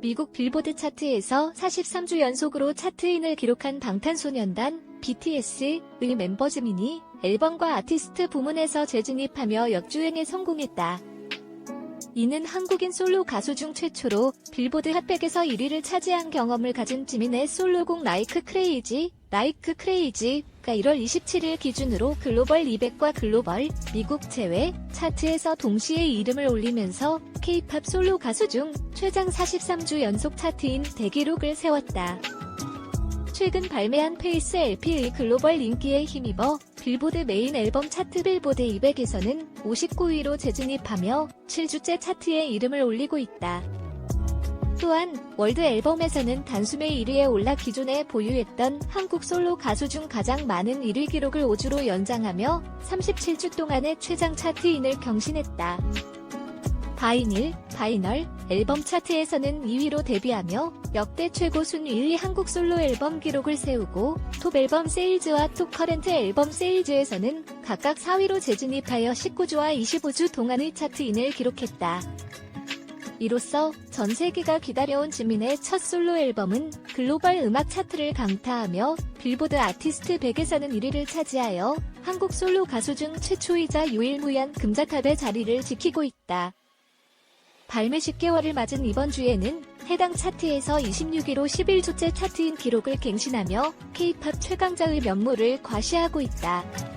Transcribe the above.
미국 빌보드 차트에서 43주 연속으로 차트인을 기록한 방탄소년단 BTS의 멤버 지민이 앨범과 아티스트 부문에서 재진입하며 역주행에 성공했다. 이는 한국인 솔로 가수 중 최초로 빌보드 핫백에서 1위를 차지한 경험을 가진 지민의 솔로곡 라이크 크레이지, 라이크 크레이지가 1월 27일 기준으로 글로벌 200과 글로벌, 미국 제외 차트에서 동시에 이름을 올리면서 K-팝 솔로 가수 중 최장 43주 연속 차트인 대기록을 세웠다. 최근 발매한 페이스 LP의 글로벌 인기에 힘입어 빌보드 메인 앨범 차트 빌보드 200에서는 59위로 재진입하며 7주째 차트에 이름을 올리고 있다. 또한 월드 앨범에서는 단숨에 1위에 올라 기존에 보유했던 한국 솔로 가수 중 가장 많은 1위 기록을 5주로 연장하며 37주 동안의 최장 차트인을 경신했다. 바이닐, 바이널, 앨범 차트에서는 2위로 데뷔하며 역대 최고 순위 1위 한국 솔로 앨범 기록을 세우고 톱 앨범 세일즈와 톱 커렌트 앨범 세일즈에서는 각각 4위로 재진입하여 19주와 25주 동안의 차트인을 기록했다. 이로써 전 세계가 기다려온 지민의 첫 솔로 앨범은 글로벌 음악 차트를 강타하며 빌보드 아티스트 100에서는 1위를 차지하여 한국 솔로 가수 중 최초이자 유일무이한 금자탑의 자리를 지키고 있다. 발매 10개월을 맞은 이번 주에는 해당 차트에서 26위로 11주째 차트인 기록을 갱신하며 K-팝 최강자의 면모를 과시하고 있다.